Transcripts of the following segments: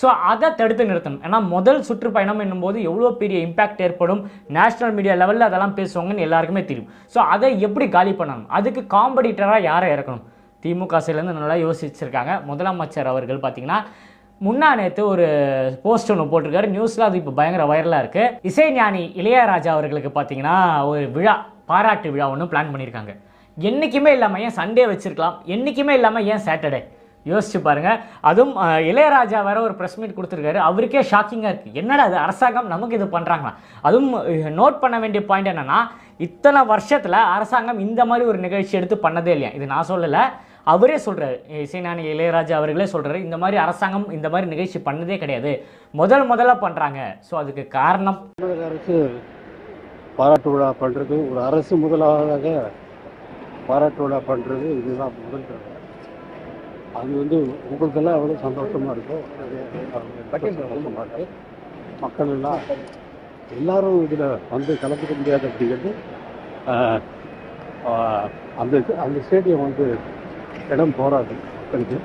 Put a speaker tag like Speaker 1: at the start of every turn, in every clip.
Speaker 1: So அதை தடுத்து நிறுத்தணும். ஏன்னா முதல் சுற்றுப்பயணம் என்னும்போது எவ்வளோ பெரிய இம்பாக்ட் ஏற்படும் நேஷனல் மீடியா லெவலில் அதெல்லாம் பேசுவாங்கன்னு எல்லாருக்குமே தெரியும். ஸோ அதை எப்படி காலி பண்ணணும்? அதுக்கு காம்படிட்டராக யாரை இறக்கணும்? திமுக சைட்லேருந்து நல்லா யோசிச்சிருக்காங்க. முதலமைச்சர் அவர்கள் பார்த்தீங்கன்னா முன்னா நேற்று ஒரு போஸ்ட் ஒன்று போட்டிருக்காரு. நியூஸில் அது இப்போ பயங்கர வைரலாக இருக்குது இசைஞானி இளையராஜா அவர்களுக்கு பார்த்தீங்கன்னா ஒரு விழா பாராட்டு விழா ஒன்று பிளான் பண்ணியிருக்காங்க. என்றைக்குமே இல்லாமல் ஏன் சண்டே வச்சுருக்கலாம்? என்றைக்குமே இல்லாமல் ஏன் சாட்டர்டே யோசிச்சு பாருங்கள் அதுவும் இளையராஜா வேற ஒரு ப்ரெஸ் மீட் கொடுத்துருக்காரு. அவருக்கே ஷாக்கிங்காக இருக்குது என்னடா அது அரசாங்கம் நமக்கு இது பண்ணுறாங்களா அதுவும் நோட் பண்ண வேண்டிய பாயிண்ட் என்னென்னா இத்தனை வருஷத்தில் அரசாங்கம் இந்த மாதிரி ஒரு நிகழ்ச்சி எடுத்து பண்ணதே இல்லையா? இது நான் சொல்லலை. அவரே சொல்கிறார் இசைஞானி இளையராஜா அவர்களே சொல்கிறாரு இந்த மாதிரி அரசாங்கம் இந்த மாதிரி நிகழ்ச்சி பண்ணதே கிடையாது. முதல் முதல்ல பண்ணுறாங்க ஸோ அதுக்கு காரணம்?
Speaker 2: தமிழக அரசு பாராட்டு விழா பண்ணுறது ஒரு அரசு முதலாக பாராட்டு விழா பண்ணுறது இதுதான் முதல் தடவை. அது வந்து உங்களுக்கெல்லாம் எவ்வளோ சந்தோஷமாக இருக்கும் சந்தோஷமாக இருக்கு. மக்கள் எல்லாம் எல்லாரும் இதில் வந்து கலந்துக்க முடியாது அப்படிங்கிறது அந்த அந்த ஸ்டேடியம் வந்து இடம் போராது மக்களுக்கு.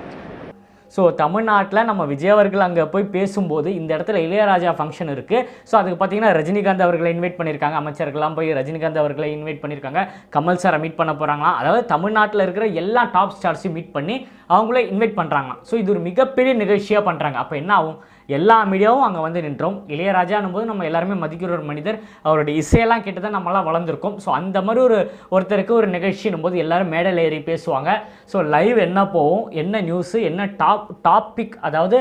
Speaker 1: ஸோ தமிழ்நாட்டில் நம்ம விஜய் அவர்கள் அங்கே போய் பேசும்போது இந்த இடத்துல இளையராஜா ஃபங்க்ஷன் இருக்குது ஸோ அதுக்கு பார்த்தீங்கன்னா ரஜினிகாந்த் அவர்களை இன்வைட் பண்ணியிருக்காங்க. அமைச்சர்கள்லாம் போய் ரஜினிகாந்த் அவர்களை இன்வைட் பண்ணியிருக்காங்க. கமல் சாரை மீட் பண்ண போகிறாங்களாம் அதாவது தமிழ்நாட்டில் இருக்கிற எல்லா டாப் ஸ்டார்ஸையும் மீட் பண்ணி அவங்களே இன்வைட் பண்ணுறாங்களாம் ஸோ இது ஒரு மிகப்பெரிய நிகழ்ச்சியாக பண்ணுறாங்க அப்போ என்ன ஆகும்? எல்லா மீடியாவும் அங்கே வந்து நின்றோம். இளையராஜானும் போது நம்ம எல்லாருமே மதிக்கிற ஒரு மனிதர். அவருடைய இசையெல்லாம் கேட்டு தான் நம்மளாம் வளர்ந்துருக்கோம். ஸோ அந்த மாதிரி ஒரு ஒருத்தருக்கு ஒரு நிகழ்ச்சினும் போது எல்லாரும் மேடையில் ஏறி பேசுவாங்க. ஸோ லைவ் என்ன போகும்? என்ன நியூஸு என்ன டாப் டாபிக் அதாவது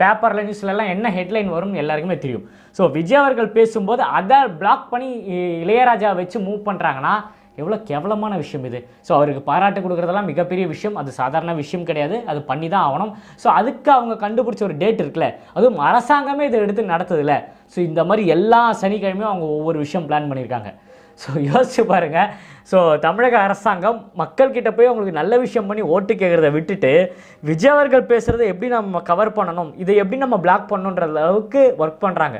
Speaker 1: பேப்பரில் நியூஸ்லலாம் என்ன ஹெட்லைன் வரும்னு எல்லாருக்குமே தெரியும். ஸோ விஜய் அவர்கள் பேசும்போது அதை பிளாக் பண்ணி இளையராஜா வச்சு மூவ் பண்ணுறாங்கன்னா எவ்வளோ கேவலமான விஷயம் இது. ஸோ அவருக்கு பாராட்டு கொடுக்குறதெல்லாம் மிகப்பெரிய விஷயம். அது சாதாரண விஷயம் கிடையாது. அது பண்ணி தான் ஆகணும். ஸோ அதுக்கு அவங்க கண்டுபிடிச்ச ஒரு டேட் இருக்குல்ல அதுவும் அரசாங்கமே இதை எடுத்து நடத்துதில்ல. ஸோ இந்த மாதிரி எல்லா சனிக்கிழமையும் அவங்க ஒவ்வொரு விஷயம் பிளான் பண்ணியிருக்காங்க. ஸோ யோசிச்சு பாருங்கள் ஸோ தமிழக அரசாங்கம் மக்கள்கிட்ட போய் அவங்களுக்கு நல்ல விஷயம் பண்ணி ஓட்டு கேட்குறத விட்டுட்டு விஜய் அவர்கள் பேசுகிறத எப்படி நம்ம கவர் பண்ணணும்? இதை எப்படி நம்ம பிளாக் பண்ணணுன்ற அளவுக்கு ஒர்க் பண்ணுறாங்க